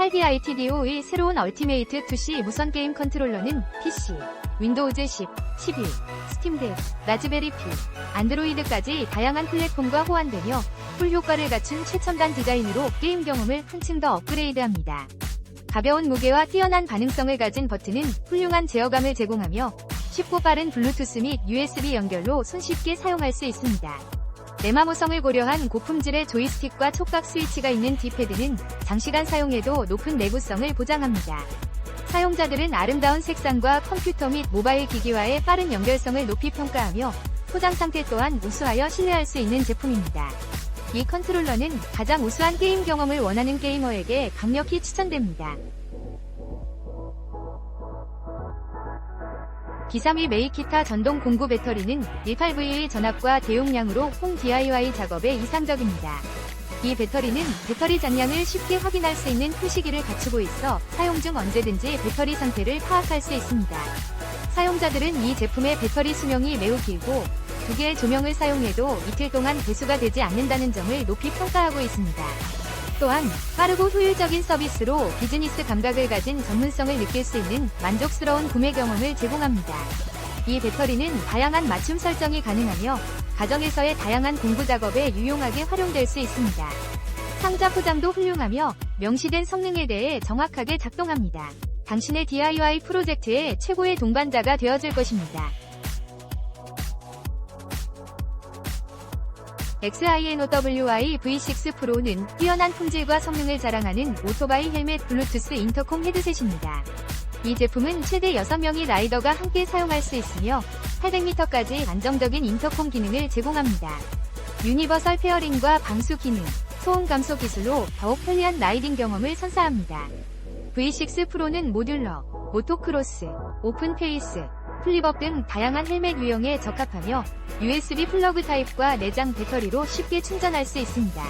8BITDO의 새로운 얼티메이트 2C 무선 게임 컨트롤러는 PC, 윈도우즈 10, 11, 스팀덱, 라즈베리 피, 안드로이드까지 다양한 플랫폼과 호환되며 풀 효과를 갖춘 최첨단 디자인으로 게임 경험을 한층 더 업그레이드합니다. 가벼운 무게와 뛰어난 반응성을 가진 버튼은 훌륭한 제어감을 제공하며 쉽고 빠른 블루투스 및 USB 연결로 손쉽게 사용할 수 있습니다. 내마모성을 고려한 고품질의 조이스틱과 촉각 스위치가 있는 D패드는 장시간 사용해도 높은 내구성을 보장합니다. 사용자들은 아름다운 색상과 컴퓨터 및 모바일 기기와의 빠른 연결성을 높이 평가하며 포장 상태 또한 우수하여 신뢰할 수 있는 제품입니다. 이 컨트롤러는 가장 우수한 게임 경험을 원하는 게이머에게 강력히 추천됩니다. 기사미 메이키타 전동 공구 배터리는 18V의 전압과 대용량으로 홈 DIY 작업에 이상적입니다. 이 배터리는 배터리 잔량을 쉽게 확인할 수 있는 표시기를 갖추고 있어 사용 중 언제든지 배터리 상태를 파악할 수 있습니다. 사용자들은 이 제품의 배터리 수명이 매우 길고 두 개의 조명을 사용해도 이틀 동안 배수가 되지 않는다는 점을 높이 평가하고 있습니다. 또한 빠르고 효율적인 서비스로 비즈니스 감각을 가진 전문성을 느낄 수 있는 만족스러운 구매 경험을 제공합니다. 이 배터리는 다양한 맞춤 설정이 가능하며 가정에서의 다양한 공부 작업에 유용하게 활용될 수 있습니다. 상자 포장도 훌륭하며 명시된 성능에 대해 정확하게 작동합니다. 당신의 DIY 프로젝트의 최고의 동반자가 되어줄 것입니다. XINOWI V6 프로는 뛰어난 품질과 성능을 자랑하는 오토바이 헬멧 블루투스 인터콤 헤드셋입니다. 이 제품은 최대 6명의 라이더가 함께 사용할 수 있으며 800m까지 안정적인 인터콤 기능을 제공합니다. 유니버설 페어링과 방수 기능, 소음 감소 기술로 더욱 편리한 라이딩 경험을 선사합니다. V6 프로는 모듈러, 모토크로스, 오픈 페이스, 플립업 등 다양한 헬멧 유형에 적합하며 USB 플러그 타입과 내장 배터리로 쉽게 충전할 수 있습니다.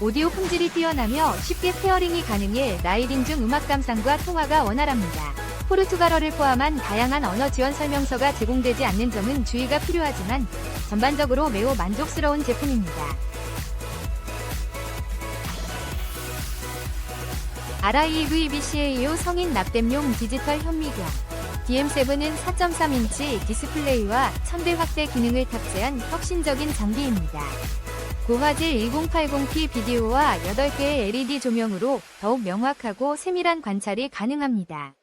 오디오 품질이 뛰어나며 쉽게 페어링이 가능해 라이딩 중 음악 감상과 통화가 원활합니다. 포르투갈어를 포함한 다양한 언어 지원 설명서가 제공되지 않는 점은 주의가 필요하지만 전반적으로 매우 만족스러운 제품입니다. RIVBCAO 성인 납땜용 디지털 현미경 DM7은 4.3인치 디스플레이와 천대 확대 기능을 탑재한 혁신적인 장비입니다. 고화질 1080p 비디오와 8개의 LED 조명으로 더욱 명확하고 세밀한 관찰이 가능합니다.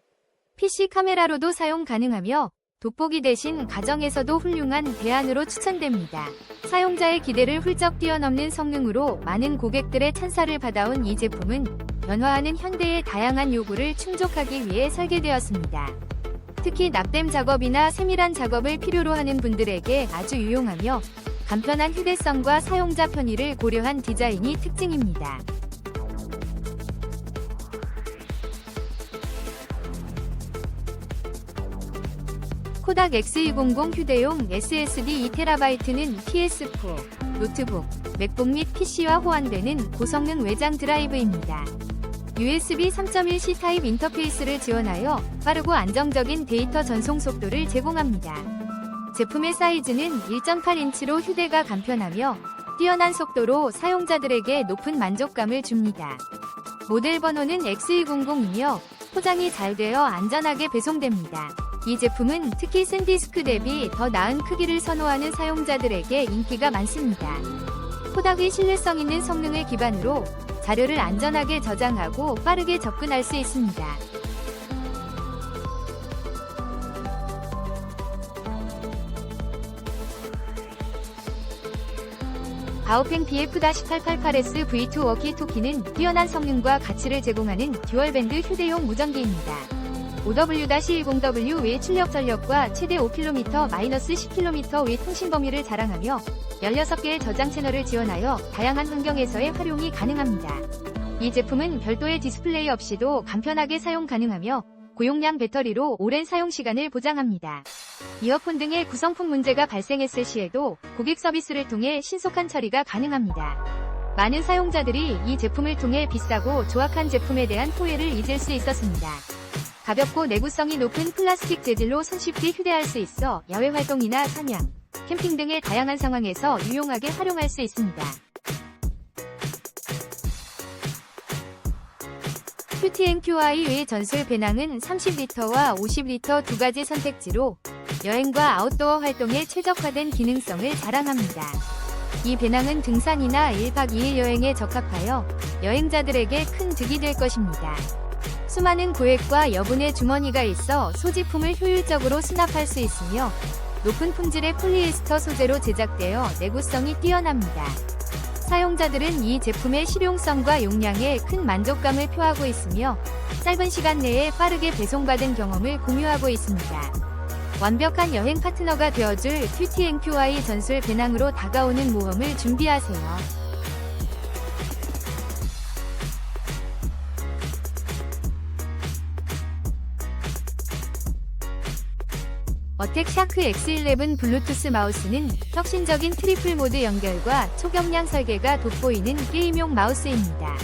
PC 카메라로도 사용 가능하며 돋보기 대신 가정에서도 훌륭한 대안으로 추천됩니다. 사용자의 기대를 훌쩍 뛰어넘는 성능으로 많은 고객들의 찬사를 받아온 이 제품은 변화하는 현대의 다양한 요구를 충족하기 위해 설계되었습니다. 특히 납땜 작업이나 세밀한 작업을 필요로 하는 분들에게 아주 유용하며 간편한 휴대성과 사용자 편의를 고려한 디자인이 특징입니다. 코닥 X200 휴대용 SSD 2TB는 PS4, 노트북, 맥북 및 PC와 호환되는 고성능 외장 드라이브입니다. USB 3.1C 타입 인터페이스를 지원하여 빠르고 안정적인 데이터 전송 속도를 제공합니다. 제품의 사이즈는 1.8인치로 휴대가 간편하며 뛰어난 속도로 사용자들에게 높은 만족감을 줍니다. 모델 번호는 X200이며 포장이 잘 되어 안전하게 배송됩니다. 이 제품은 특히 샌디스크 대비 더 나은 크기를 선호하는 사용자들에게 인기가 많습니다. 코닥의 신뢰성 있는 성능을 기반으로 자료를 안전하게 저장하고 빠르게 접근할 수 있습니다. 바오펜 BF-888S V2 워키토키는 뛰어난 성능과 가치를 제공하는 듀얼밴드 휴대용 무전기입니다. OW-10W 외 출력 전력과 최대 5km-10km 외 통신 범위를 자랑하며 16개의 저장 채널을 지원하여 다양한 환경에서의 활용이 가능합니다. 이 제품은 별도의 디스플레이 없이도 간편하게 사용 가능하며 고용량 배터리로 오랜 사용 시간을 보장합니다. 이어폰 등의 구성품 문제가 발생했을 시에도 고객 서비스를 통해 신속한 처리가 가능합니다. 많은 사용자들이 이 제품을 통해 비싸고 조악한 제품에 대한 후회를 잊을 수 있었습니다. 가볍고 내구성이 높은 플라스틱 재질로 손쉽게 휴대할 수 있어 야외 활동이나 사냥, 캠핑 등의 다양한 상황에서 유용하게 활용할 수 있습니다. QTNQI의 전술 배낭은 30리터와 50리터 두 가지 선택지로 여행과 아웃도어 활동에 최적화된 기능성을 자랑합니다. 이 배낭은 등산이나 1박 2일 여행에 적합하여 여행자들에게 큰 득이 될 것입니다. 수많은 고액과 여분의 주머니가 있어 소지품을 효율적으로 수납할 수 있으며 높은 품질의 폴리에스터 소재로 제작되어 내구성이 뛰어납니다. 사용자들은 이 제품의 실용성과 용량에 큰 만족감을 표하고 있으며 짧은 시간 내에 빠르게 배송받은 경험을 공유하고 있습니다. 완벽한 여행 파트너가 되어줄 QTNQI 전술 배낭으로 다가오는 모험을 준비하세요. 어택 샤크 X11 블루투스 마우스는 혁신적인 트리플 모드 연결과 초경량 설계가 돋보이는 게임용 마우스입니다.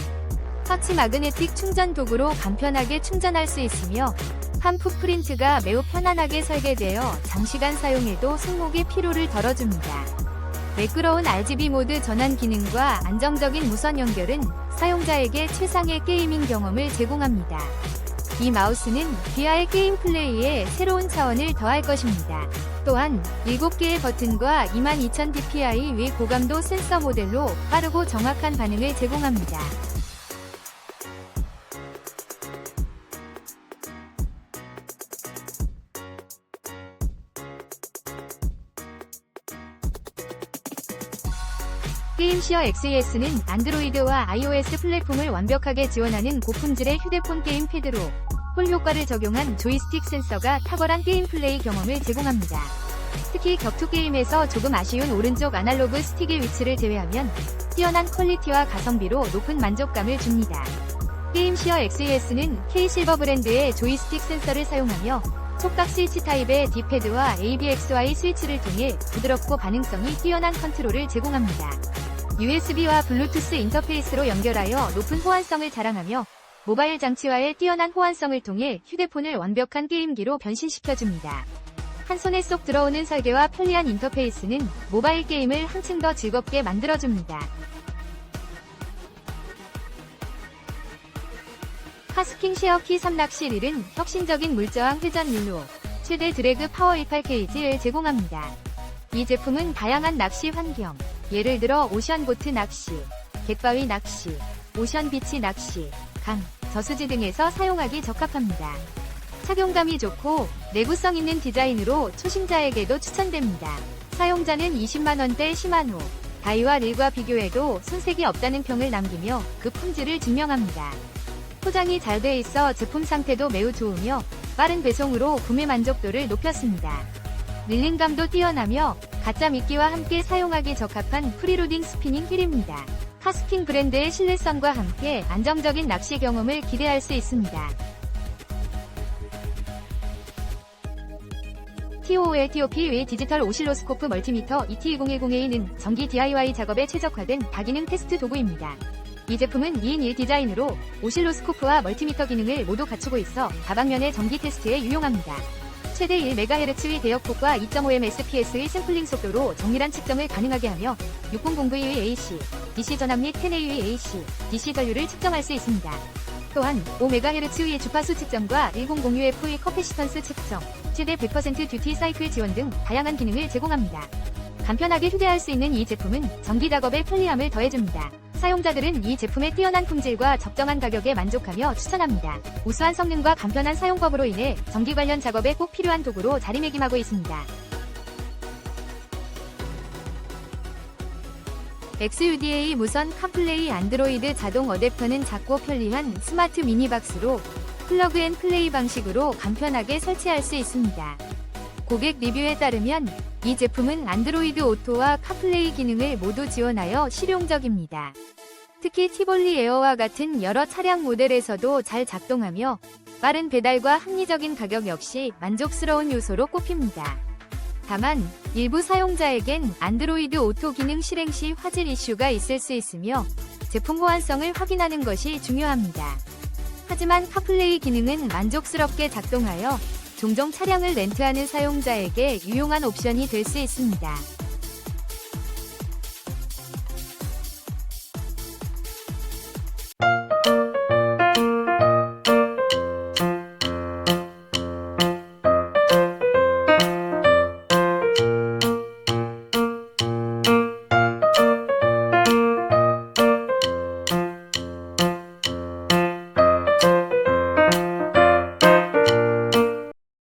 터치 마그네틱 충전 도구로 간편하게 충전할 수 있으며 한프 프린트가 매우 편안하게 설계되어 장시간 사용해도 손목의 피로를 덜어줍니다. 매끄러운 RGB 모드 전환 기능과 안정적인 무선 연결은 사용자에게 최상의 게이밍 경험을 제공합니다. 이 마우스는 비아의 게임 플레이에 새로운 차원을 더할 것입니다. 또한 7개의 버튼과 22,000dpi 위 고감도 센서 모델로 빠르고 정확한 반응을 제공합니다. 게임시어 XES는 안드로이드와 iOS 플랫폼을 완벽하게 지원하는 고품질의 휴대폰 게임 패드로 홀 효과를 적용한 조이스틱 센서가 탁월한 게임 플레이 경험을 제공합니다. 특히 격투 게임에서 조금 아쉬운 오른쪽 아날로그 스틱의 위치를 제외하면 뛰어난 퀄리티와 가성비로 높은 만족감을 줍니다. 게임시어 XES는 K-실버 브랜드의 조이스틱 센서를 사용하며 촉각 스위치 타입의 D패드와 ABXY 스위치를 통해 부드럽고 반응성이 뛰어난 컨트롤을 제공합니다. USB와 블루투스 인터페이스로 연결하여 높은 호환성을 자랑하며 모바일 장치와의 뛰어난 호환성을 통해 휴대폰을 완벽한 게임기로 변신시켜줍니다. 한 손에 쏙 들어오는 설계와 편리한 인터페이스는 모바일 게임을 한층 더 즐겁게 만들어줍니다. 카스킹 쉐어키 3낚시 릴은 혁신적인 물저항 회전 릴로 최대 드래그 파워 18kg를 제공합니다. 이 제품은 다양한 낚시 환경, 예를 들어 오션보트 낚시, 갯바위 낚시, 오션 비치 낚시, 강, 저수지 등에서 사용하기 적합합니다. 착용감이 좋고 내구성 있는 디자인으로 초심자에게도 추천됩니다. 사용자는 20만원대 시마노, 다이와 릴과 비교해도 손색이 없다는 평을 남기며 그 품질을 증명합니다. 포장이 잘 돼 있어 제품 상태도 매우 좋으며 빠른 배송으로 구매 만족도를 높였습니다. 릴링감도 뛰어나며 가짜 미끼와 함께 사용하기 적합한 프리로딩 스피닝 휠입니다. 카스킹 브랜드의 신뢰성과 함께 안정적인 낚시 경험을 기대할 수 있습니다. TOOLTOP 외 디지털 오실로스코프 멀티미터 ET2010A는 전기 DIY 작업에 최적화된 다기능 테스트 도구입니다. 이 제품은 2인 1 디자인으로 오실로스코프와 멀티미터 기능을 모두 갖추고 있어 다방면의 전기 테스트에 유용합니다. 최대 1MHz의 대역폭과 2.5mps의 샘플링 속도로 정밀한 측정을 가능하게 하며 6009의 AC, DC 전압 및 10A의 AC, DC 전류를 측정할 수 있습니다. 또한 5MHz의 주파수 측정과 1006F의 커피시턴스 측정, 최대 100% 듀티 사이클 지원 등 다양한 기능을 제공합니다. 간편하게 휴대할 수 있는 이 제품은 전기 작업에 편리함을 더해줍니다. 사용자들은 이 제품의 뛰어난 품질과 적정한 가격에 만족하며 추천합니다. 우수한 성능과 간편한 사용법으로 인해 전기 관련 작업에 꼭 필요한 도구로 자리매김하고 있습니다. XUDA 무선 카플레이 안드로이드 자동 어댑터는 작고 편리한 스마트 미니박스로 플러그 앤 플레이 방식으로 간편하게 설치할 수 있습니다. 고객 리뷰에 따르면 이 제품은 안드로이드 오토와 카플레이 기능을 모두 지원하여 실용적입니다. 특히 티볼리 에어와 같은 여러 차량 모델에서도 잘 작동하며 빠른 배달과 합리적인 가격 역시 만족스러운 요소로 꼽힙니다. 다만 일부 사용자에겐 안드로이드 오토 기능 실행 시 화질 이슈가 있을 수 있으며 제품 호환성을 확인하는 것이 중요합니다. 하지만 카플레이 기능은 만족스럽게 작동하여 종종 차량을 렌트하는 사용자에게 유용한 옵션이 될 수 있습니다.